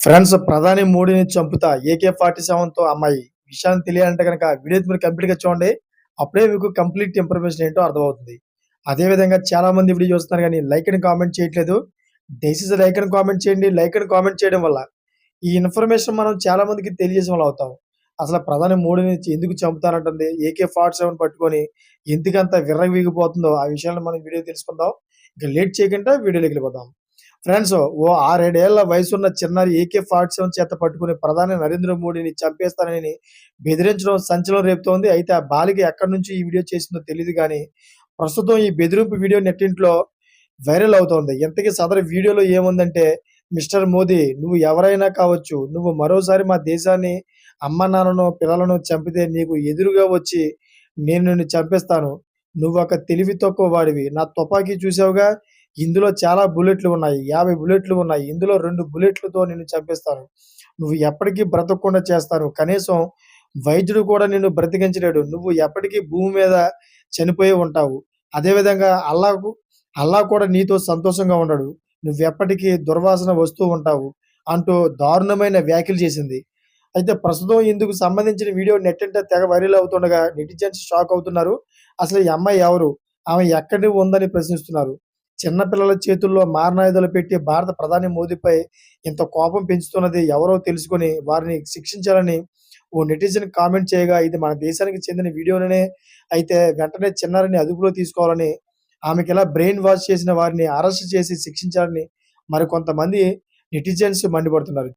Friends ప్రధాని మోడీని చంపుతా ఏకే ఫార్టీ సెవెన్తో అమ్మాయి విషయాన్ని తెలియాలంటే కనుక వీడియో మీరు కంప్లీట్గా చూడండి. అప్పుడే మీకు కంప్లీట్ ఇన్ఫర్మేషన్ ఏంటో అర్థమవుతుంది. అదే విధంగా చాలా మంది వీడియో చూస్తున్నారు కానీ లైక్ అని కామెంట్ చేయట్లేదు. దయచేసి లైక్ అని కామెంట్ చేయండి. లైక్ అని కామెంట్ చేయడం వల్ల ఈ ఇన్ఫర్మేషన్ మనం చాలా మందికి తెలియజేసిన వాళ్ళు అవుతాం. అసలు ప్రధాని మోడీని ఎందుకు చంపుతారంటుంది? ఏకే ఫార్టీ సెవెన్ పట్టుకొని ఎందుకంత విర్రవీగిపోతుందో ఆ విషయాన్ని మనం వీడియో తెలుసుకుందాం. ఇంకా లేట్ చేయకుండా వీడియోలోకి వెళ్ళిపోదాం. ఫ్రెండ్స్ ఓ ఆరేడేళ్ళ వయసున్న చిన్నారి ఏకే ఫార్టీ సెవెన్ చేత పట్టుకుని ప్రధాని నరేంద్ర మోడీని చంపేస్తానని బెదిరించడం సంచలనం రేపుతోంది. అయితే ఆ బాలిక ఎక్కడి నుంచి ఈ వీడియో చేసిందో తెలియదు కానీ ప్రస్తుతం ఈ బెదిరింపు వీడియో నెట్టింట్లో వైరల్ అవుతోంది. ఇంతకీ సదరు వీడియోలో ఏముందంటే మిస్టర్ మోదీ నువ్వు ఎవరైనా కావచ్చు నువ్వు మరోసారి మా దేశాన్ని అమ్మ నాన్నను పిల్లలను చంపితే నీకు ఎదురుగా వచ్చి నేను నిన్ను చంపేస్తాను. నువ్వు ఒక తెలివి తక్కువ వాడివి. నా తుపాకీ చూసావుగా? ఇందులో చాలా బుల్లెట్లు ఉన్నాయి. యాభై బుల్లెట్లు ఉన్నాయి. ఇందులో రెండు బుల్లెట్లతో నిన్ను చంపేస్తారు. నువ్వు ఎప్పటికీ బ్రతకకుండా చేస్తారు. కనీసం వైద్యుడు కూడా నిన్ను బ్రతికించలేడు. నువ్వు ఎప్పటికీ భూమి మీద చనిపోయి ఉంటావు. అదేవిధంగా అల్లాకు అల్లా కూడా నీతో సంతోషంగా ఉండడు. నువ్వు ఎప్పటికీ దుర్వాసన వస్తూ ఉంటావు అంటూ దారుణమైన వ్యాఖ్యలు చేసింది. అయితే ప్రస్తుతం ఇందుకు సంబంధించిన వీడియో నెట్టంటే తెగ వైరల్ అవుతుండగా నెటిజన్స్ షాక్ అవుతున్నారు. అసలు ఈ అమ్మాయి ఎవరు? ఆమె ఎక్కడి ఉందని ప్రశ్నిస్తున్నారు. చిన్నపిల్లల చేతుల్లో మారణాయుధాలు పెట్టి భారత ప్రధాని మోదీపై ఇంత కోపం పెంచుతున్నది ఎవరో తెలుసుకొని వారిని శిక్షించాలని ఓ నెటిజన్ కామెంట్ చేయగా ఇది మన దేశానికి చెందిన వీడియోనే అయితే వెంటనే చిన్నారిని అదుపులో తీసుకోవాలని ఆమెకి ఇలా బ్రెయిన్ వాష్ చేసిన వారిని అరెస్ట్ చేసి శిక్షించాలని మరికొంతమంది నెటిజన్స్ మండిపడుతున్నారు.